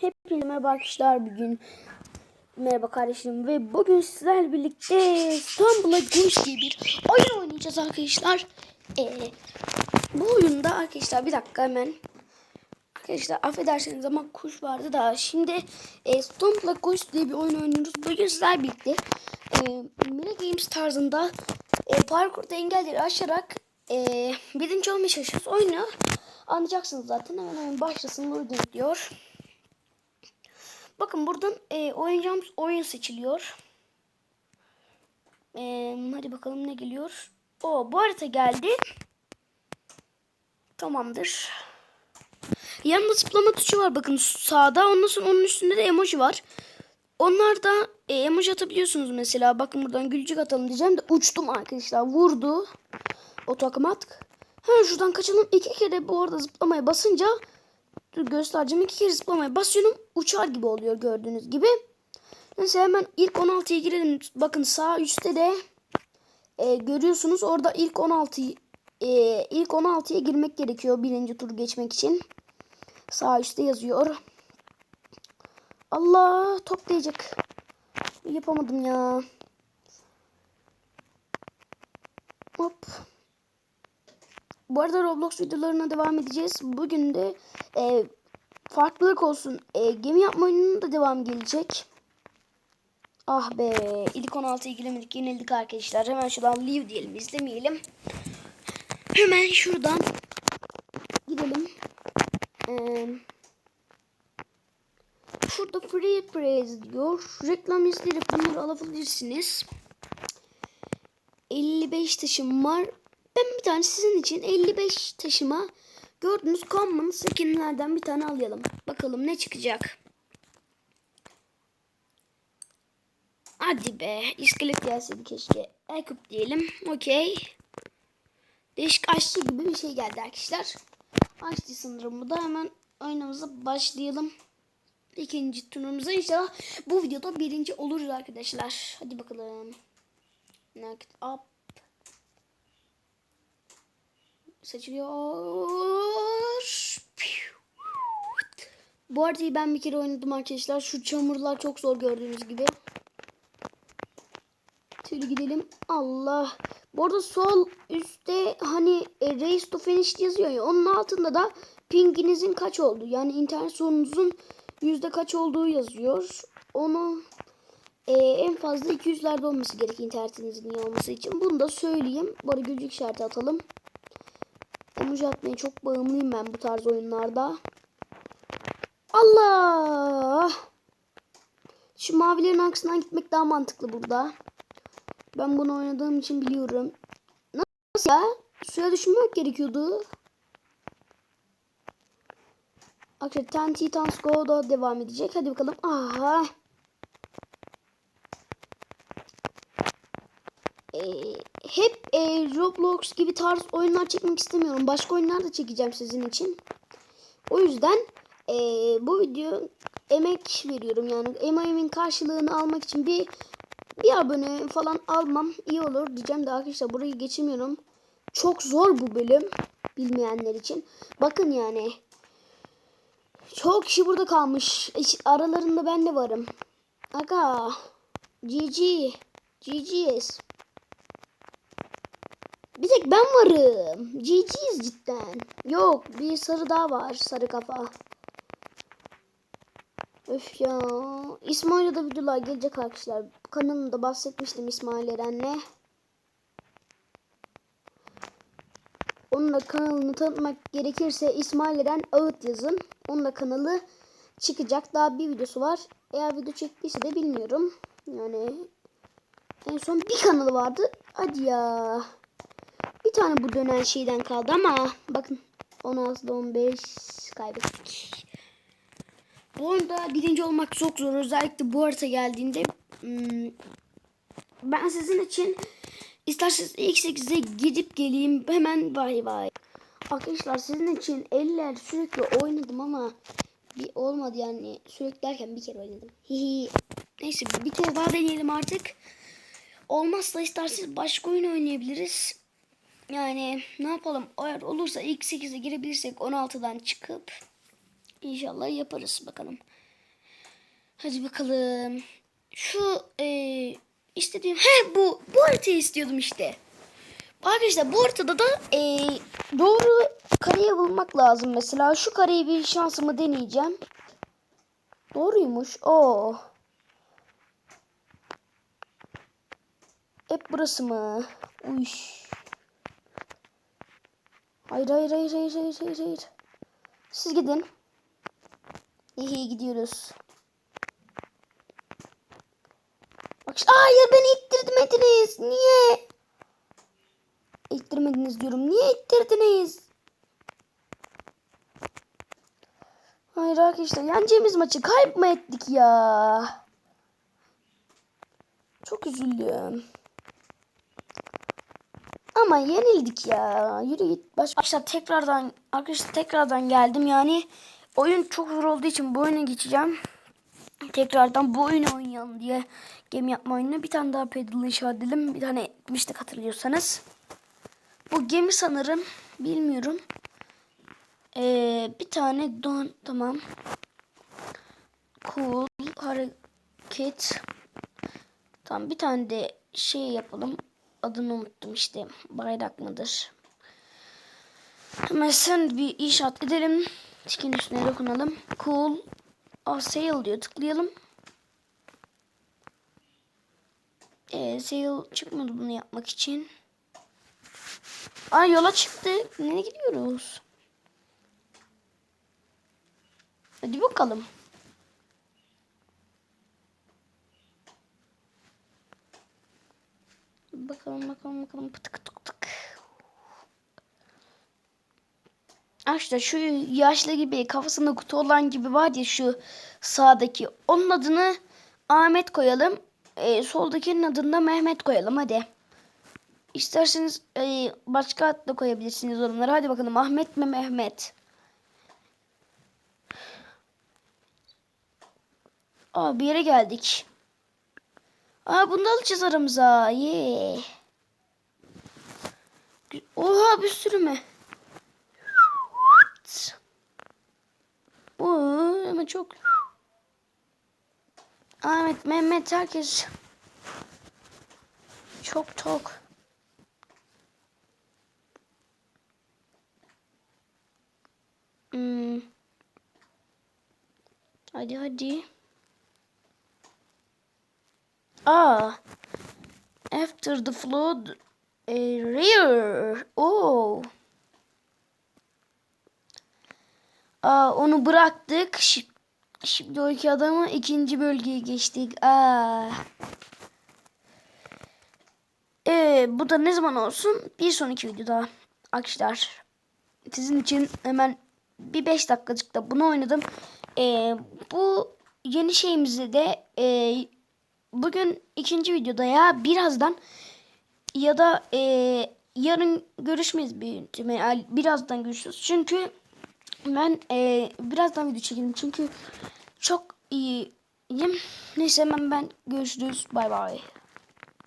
Hepinize merhaba arkadaşlar. Bugün Merhaba kardeşim ve bugün sizlerle birlikte İstanbul'a Guş diye bir oyun oynayacağız arkadaşlar. Ee, Bu oyunda arkadaşlar bir dakika hemen. Arkadaşlar affedersiniz ama kuş vardı da. Şimdi e, İstanbul'a Guş diye bir oyun oynuyoruz. Bugün sizlerle birlikte e, Mini Games tarzında e, parkurda engelleri aşarak e, birinci olmaya çalışıyoruz. Oyunu Anlayacaksınız zaten. Hemen hemen başlasın buyurun diyor Bakın buradan e, oynayacağımız oyun seçiliyor. E, hadi bakalım ne geliyor. O bu harita geldi. Tamamdır. Yanında zıplama tuşu var bakın sağda. Ondan sonra onun üstünde de emoji var. Onlar da e, emoji atabiliyorsunuz mesela. Bakın buradan gülücük atalım diyeceğim de uçtum arkadaşlar. Vurdu. Otomatik. Hemen şuradan kaçalım. İki kere bu arada zıplamaya basınca Dur göstereceğim. iki kere zıplamaya basıyorum. Uçar gibi oluyor gördüğünüz gibi. Neyse hemen ilk 16'ya girelim. Bakın sağ üstte de e, görüyorsunuz. Orada ilk 16 e, ilk 16'ya girmek gerekiyor birinci tur geçmek için. Sağ üstte yazıyor. Allah top değecek. Yapamadım ya. Hop. Bu arada Roblox videolarına devam edeceğiz. Bugün de e, farklılık olsun. E, gemi yapma oyununun da devam gelecek. Ah be. İlk 16'ya giremedik. Yenildik arkadaşlar. Hemen şuradan leave diyelim. izlemeyelim. Hemen şuradan gidelim. Ee, şurada free praise diyor. Reklam izleyerek bunları alabilirsiniz. 55 taşım var. Ben bir tane sizin için 55 taşıma gördüğünüz common skinlerden bir tane alayım. Bakalım ne çıkacak. Hadi be. iskelet gelseydi keşke. Ekip diyelim. Okey. Değişik aşçı gibi bir şey geldi arkadaşlar. Aşçı sanırım bu da. Hemen oyunumuza başlayalım. İkinci turumuza inşallah bu videoda birinci oluruz arkadaşlar. Hadi bakalım. Naked up. Seçiliyor. Bu haritayı ben bir kere oynadım arkadaşlar. Şu çamurlar çok zor gördüğünüz gibi. Şöyle gidelim. Allah. Bu arada sol üstte hani e, Race to Finish yazıyor ya. Onun altında da pinginizin kaç oldu. Yani internet sorununuzun yüzde kaç olduğu yazıyor. Onu e, en fazla 200'lerde olması gerek internetinizin iyi olması için. Bunu da söyleyeyim. Bu arada gülcük işareti atalım. Emoji atmaya çok bağımlıyım ben bu tarz oyunlarda. Allah! Şu mavilerin arkasından gitmek daha mantıklı burada. Ben bunu oynadığım için biliyorum. Nasıl ya? Suya düşmek gerekiyordu. Arkadaşlar Titans Go da devam edecek. Hadi bakalım. Aha. Ee, hep e, Roblox gibi tarz oyunlar çekmek istemiyorum. Başka oyunlar da çekeceğim sizin için. O yüzden e, bu video emek veriyorum yani emeğimin karşılığını almak için bir bir abone falan almam iyi olur diyeceğim de arkadaşlar burayı geçemiyorum. Çok zor bu bölüm bilmeyenler için. Bakın yani çok kişi burada kalmış. Aralarında ben de varım. Aga GG GG's. Bir tek ben varım. GG'yiz cidden. Yok bir sarı daha var. Sarı kafa. Öf ya. İsmail'e de videolar gelecek arkadaşlar. Kanalımda bahsetmiştim İsmail Eren'le. Onun da kanalını tanıtmak gerekirse İsmail Eren Ağıt yazın. Onun da kanalı çıkacak. Daha bir videosu var. Eğer video çektiyse de bilmiyorum. Yani en son bir kanalı vardı. Hadi ya. Bir tane bu dönen şeyden kaldı ama bakın 16'da 15 kaybettik. Bu oyunda birinci olmak çok zor. Özellikle bu harita geldiğinde hmm, ben sizin için isterseniz ilk 8'e gidip geleyim. Hemen bay bay. Arkadaşlar sizin için eller sürekli oynadım ama bir olmadı yani. Sürekli derken bir kere oynadım. Hihi. Neyse bir kere daha deneyelim artık. Olmazsa isterseniz başka oyun oynayabiliriz. Yani ne yapalım? Eğer olursa ilk 8'e girebilirsek 16'dan çıkıp inşallah yaparız bakalım. Hadi bakalım. Şu e, istediğim he bu bu haritayı istiyordum işte. Arkadaşlar bu haritada da e, doğru kareyi bulmak lazım. Mesela şu kareyi bir şansımı deneyeceğim. Doğruymuş. Oo. Hep burası mı? Uy. Hayır hayır hayır hayır hayır hayır. hayır. Siz gidin. İyi gidiyoruz. Bak hayır beni ittirmediniz. Niye? İttirmediniz diyorum. Niye ittirdiniz? Hayır arkadaşlar yeneceğimiz maçı kayıp mı ettik ya? Çok üzüldüm. Ama yenildik ya. Yürü git. Baş... Arkadaşlar tekrardan arkadaşlar tekrardan geldim yani. Oyun çok zor olduğu için bu oyuna geçeceğim. Tekrardan bu oyunu oynayalım diye gemi yapma oyununu bir tane daha pedal inşa edelim. Bir tane etmiştik hatırlıyorsanız. Bu gemi sanırım. Bilmiyorum. Ee, bir tane don tamam. Cool hareket. Tamam bir tane de şey yapalım. Adını unuttum işte. Bayrak mıdır? Hemen sen bir inşaat edelim. Tikin üstüne dokunalım. Cool. Aa, sail diyor. Tıklayalım. Ee, sail çıkmadı bunu yapmak için. Aa yola çıktık. Nereye gidiyoruz? Hadi. Bakalım bakalım bakalım pıtık tık tık. Arkadaşlar şu yaşlı gibi kafasında kutu olan gibi var ya şu sağdaki. Onun adını Ahmet koyalım. Ee, soldakinin adını da Mehmet koyalım hadi. İsterseniz e, başka ad da koyabilirsiniz onlara. Hadi bakalım Ahmet mi Mehmet? Aa bir yere geldik. Aa bunu da alacağız aramıza. Yee. Oha bir sürü mü? Oo, ama çok. Ahmet, Mehmet herkes çok tok. Hmm. Hadi hadi. Aa. After the flood a rear. Oh. Aa, onu bıraktık. Şi- Şimdi o iki adamı ikinci bölgeye geçtik. Aa. Ee, bu da ne zaman olsun? Bir sonraki videoda. Arkadaşlar. Sizin için hemen bir 5 dakikacıkta bunu oynadım. Ee, bu yeni şeyimizi de e, bugün ikinci videoda ya birazdan ya da e, yarın görüşmeyiz ihtimal. Birazdan görüşürüz. Çünkü ben e, birazdan video çekelim. Çünkü çok iyiyim. Neyse hemen ben görüşürüz. Bay bay.